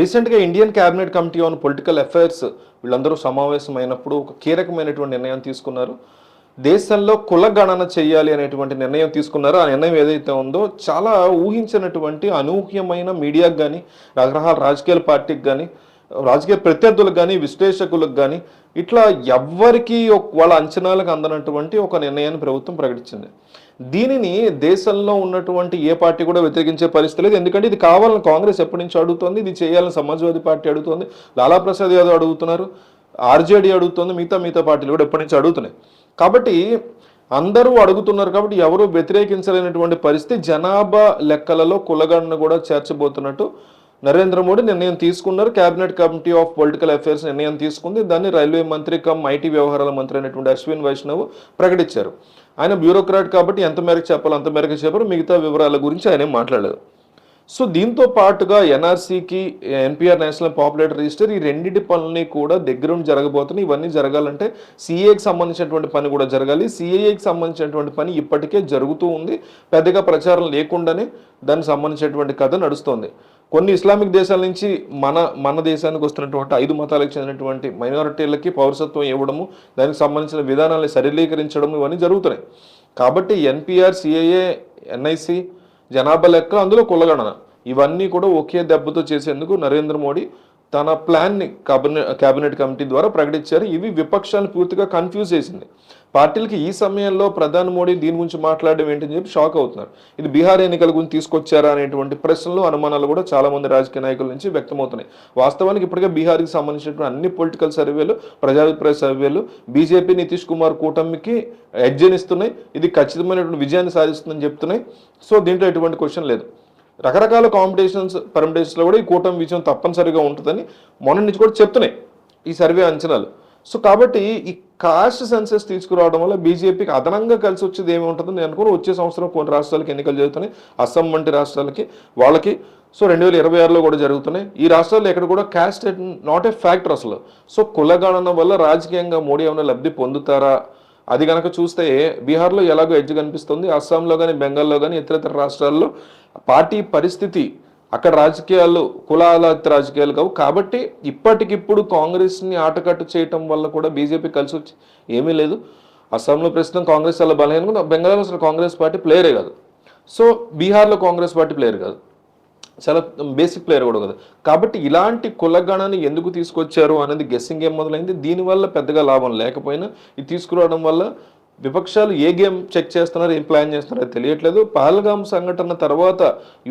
రీసెంట్గా Indian cabinet committee on political affairs వీళ్ళందరూ సమావేశమైనప్పుడు ఒక కీలకమైనటువంటి నిర్ణయం తీసుకున్నారు. దేశంలో కుల గణన చేయాలి అనేటువంటి నిర్ణయం తీసుకున్నారు? ఆ నిర్ణయం ఏదైతే ఉందో చాలా ఊహించినటువంటి అనూహ్యమైన మీడియాకు కానీ రకరకాల రాజకీయ పార్టీకి కానీ రాజకీయ ప్రత్యర్థులకు కానీ విశ్లేషకులకు కానీ ఇట్లా ఎవ్వరికి వాళ్ళ అంచనాలకు అందనటువంటి ఒక నిర్ణయాన్ని ప్రభుత్వం ప్రకటించింది. దీనిని దేశంలో ఉన్నటువంటి ఏ పార్టీ కూడా వ్యతిరేకించే పరిస్థితి లేదు. ఎందుకంటే ఇది కావాలని కాంగ్రెస్ ఎప్పటి నుంచి అడుగుతోంది ఇది చేయాలని సమాజ్వాదీ పార్టీ అడుగుతోంది లాలా ప్రసాద్ యాదవ్ అడుగుతున్నారు ఆర్జేడీ అడుగుతోంది మిగతా మిగతా పార్టీలు కూడా ఎప్పటి నుంచి అడుగుతున్నాయి. కాబట్టి అందరూ అడుగుతున్నారు కాబట్టి ఎవరు వ్యతిరేకించలేనటువంటి పరిస్థితి జనాభా లెక్కలలో కులగణన కూడా చేర్చబోతున్నట్టు నరేంద్ర మోడీ నిర్ణయం తీసుకున్నారు. Cabinet committee of political affairs నిర్ణయం తీసుకుంది. దాన్ని రైల్వే మంత్రి కమ్ ఐటీ వ్యవహారాల మంత్రి అయినటువంటి అశ్విన్ వైష్ణవ్ ప్రకటించారు. ఆయన బ్యూరోక్రాట్ కాబట్టి ఎంత మేరకు చెప్పాలో అంత మేరకు చెప్పారు. మిగతా వివరాల గురించి ఆయన ఏం మాట్లాడలేదు. సో దీంతో పాటుగా ఎన్ఆర్సీకి ఎన్పిఆర్ నేషనల్ పాపులేటర్ రిజిస్టర్ ఈ రెండింటి పనులని కూడా దగ్గరుండి జరగబోతున్నాయి. ఇవన్నీ జరగాలంటే సిఏకి సంబంధించినటువంటి పని కూడా జరగాలి. సిఏఏకి సంబంధించినటువంటి పని ఇప్పటికే జరుగుతూ ఉంది. పెద్దగా ప్రచారం లేకుండానే దానికి సంబంధించినటువంటి కథ నడుస్తోంది. కొన్ని ఇస్లామిక్ దేశాల నుంచి మన మన దేశానికి వస్తున్నటువంటి ఐదు మతాలకు చెందినటువంటి మైనారిటీలకి పౌరసత్వం ఇవ్వడము దానికి సంబంధించిన విధానాలను సరళీకరించడం ఇవన్నీ జరుగుతున్నాయి. కాబట్టి ఎన్పిఆర్ సిఏఏ ఎన్ఐసి జనాభా లెక్క అందులో కులగణన. ఇవన్నీ కూడా ఒకే దెబ్బతో చేసేందుకు నరేంద్ర మోడీ తన ప్లాన్ని కేబినెట్ కేబినెట్ కమిటీ ద్వారా ప్రకటించారు. ఇవి విపక్షాలను పూర్తిగా కన్ఫ్యూజ్ చేసింది. పార్టీలకి ఈ సమయంలో ప్రధాని మోడీ దీని గురించి మాట్లాడడం ఏంటని చెప్పి షాక్ అవుతున్నారు. ఇది బీహార్ ఎన్నికల గురించి తీసుకొచ్చారా అనేటువంటి ప్రశ్నలు అనుమానాలు కూడా చాలా మంది రాజకీయ నాయకుల నుంచి వ్యక్తమవుతున్నాయి. వాస్తవానికి ఇప్పటికే బీహార్కి సంబంధించినటువంటి అన్ని పొలిటికల్ సర్వేలు ప్రజాభిప్రాయ సర్వేలు బీజేపీ నితీష్ కుమార్ కూటమికి ఎడ్జనిస్తున్నాయి ఇది ఖచ్చితమైనటువంటి విజయాన్ని సాధిస్తుందని చెప్తున్నాయి. సో దీంట్లో ఎటువంటి క్వశ్చన్ లేదు. రకరకాల కాంపిటీషన్స్ పర్మిటేషన్స్లో కూడా ఈ కూటమి విజయం తప్పనిసరిగా ఉంటుందని మొన్న నుంచి కూడా చెప్తున్నాయి ఈ సర్వే అంచనాలు. సో కాబట్టి ఈ కాస్ట్ సెన్సెస్ తీసుకురావడం వల్ల బీజేపీకి అదనంగా కలిసి వచ్చేది ఏమి ఉంటుందో నేను అనుకుని. వచ్చే సంవత్సరం కొన్ని రాష్ట్రాలకి ఎన్నికలు జరుగుతున్నాయి. అస్సాం వంటి రాష్ట్రాలకి వాళ్ళకి. సో రెండు వేల ఇరవై ఆరులో కూడా జరుగుతున్నాయి. ఈ రాష్ట్రాల్లో ఎక్కడ కూడా క్యాస్ట్ నాట్ ఏ ఫ్యాక్టర్ అసలు. సో కులగణన వల్ల రాజకీయంగా మోడీ ఏమైనా లబ్ధి పొందుతారా? అది కనుక చూస్తే బీహార్లో ఎలాగో ఎడ్జ్ కనిపిస్తుంది అస్సాంలో కానీ బెంగాల్లో కానీ ఇతర రాష్ట్రాల్లో పార్టీ పరిస్థితి అక్కడ రాజకీయాలు కులాల రాజకీయాలు కావు. కాబట్టి ఇప్పటికిప్పుడు కాంగ్రెస్ని ఆటకట్టు చేయటం వల్ల కూడా బీజేపీ కలిసి వచ్చి ఏమీ లేదు. అస్సాంలో ప్రస్తుతం కాంగ్రెస్ చాలా బలహీనంగా బెంగాల్లో అసలు కాంగ్రెస్ పార్టీ ప్లేయరే కాదు. సో బీహార్లో కాంగ్రెస్ పార్టీ ప్లేయర్ కాదు. చాలా బేసిక్ ప్లేయర్ కూడా కదా. కాబట్టి ఇలాంటి కులగణాన్ని ఎందుకు తీసుకొచ్చారు అనేది గెస్సింగ్ ఏం మొదలైంది? దీనివల్ల పెద్దగా లాభం లేకపోయినా ఇది తీసుకురావడం వల్ల విపక్షాలు ఏ గేమ్ చెక్ చేస్తున్నారు ఏం ప్లాన్ చేస్తున్నారో తెలియట్లేదు. పహల్గామ్ సంఘటన తర్వాత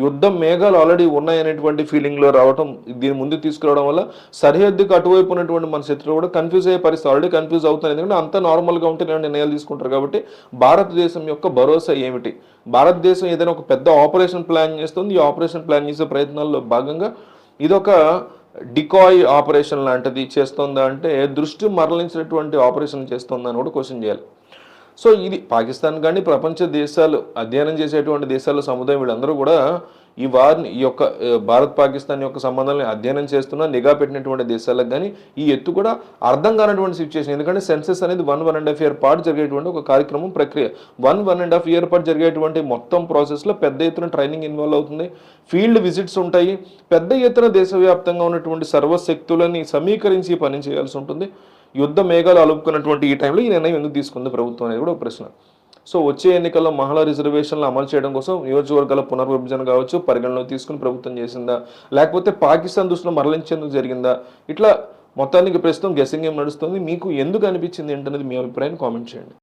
యుద్ధం మేఘాలు ఆల్రెడీ ఉన్నాయనేటువంటి ఫీలింగ్లో రావడం దీని ముందు తీసుకురావడం వల్ల సరిహద్దుకు అటువైపు ఉన్నటువంటి మన శత్రువు కూడా కన్ఫ్యూజ్ అయ్యే పరిస్థితి ఆల్రెడీ కన్ఫ్యూజ్ అవుతుంది ఎందుకంటే అంత నార్మల్గా ఉంటే నేను నిర్ణయాలు తీసుకుంటారు కాబట్టి భారతదేశం యొక్క భరోసా ఏమిటి? భారతదేశం ఏదైనా ఒక పెద్ద ఆపరేషన్ ప్లాన్ చేస్తుంది. ఈ ఆపరేషన్ ప్లాన్ చేసే ప్రయత్నాల్లో భాగంగా ఇదొక డికాయ్ ఆపరేషన్ లాంటిది చేస్తుందా అంటే దృష్టి మరలించినటువంటి ఆపరేషన్ చేస్తుందా అని కూడా క్వశ్చన్ చేయాలి. సో ఇది పాకిస్తాన్ కానీ ప్రపంచ దేశాలు అధ్యయనం చేసేటువంటి దేశాల సముదాయం వీళ్ళందరూ కూడా ఈ వారిని ఈ యొక్క భారత్ పాకిస్తాన్ యొక్క సంబంధాలను అధ్యయనం చేస్తున్న నిఘా పెట్టినటువంటి దేశాలకు కానీ ఈ ఎత్తు కూడా అర్థం కానటువంటి సిచ్యువేషన్ ఎందుకంటే సెన్సెస్ అనేది one one and half year పాటు జరిగేటువంటి ఒక కార్యక్రమం ప్రక్రియ. One one and half year పాటు జరిగేటువంటి మొత్తం ప్రాసెస్లో పెద్ద ఎత్తున ట్రైనింగ్ ఇన్వాల్వ్ అవుతుంది. ఫీల్డ్ విజిట్స్ ఉంటాయి. పెద్ద ఎత్తున దేశవ్యాప్తంగా ఉన్నటువంటి సర్వశక్తులని సమీకరించి పని చేయాల్సి ఉంటుంది. యుద్ధ మేఘాలు అలుపుకున్నటువంటి ఈ టైంలో ఈ నిర్ణయం ఎందుకు తీసుకుంది ప్రభుత్వం అనేది కూడా ఒక ప్రశ్న. సో వచ్చే ఎన్నికల్లో మహిళా రిజర్వేషన్లు అమలు చేయడం కోసం నియోజకవర్గాల పునర్విభజన కావచ్చు పరిగణలో తీసుకుని ప్రభుత్వం చేసిందా లేకపోతే పాకిస్తాన్ దృష్టిలో మరలించేందుకు జరిగిందా? ఇట్లా మొత్తానికి ప్రస్తుతం గెసింగ్ ఏం నడుస్తుంది. మీకు ఎందుకు అనిపించింది ఏంటనేది మీ అభిప్రాయాన్ని కామెంట్ చేయండి.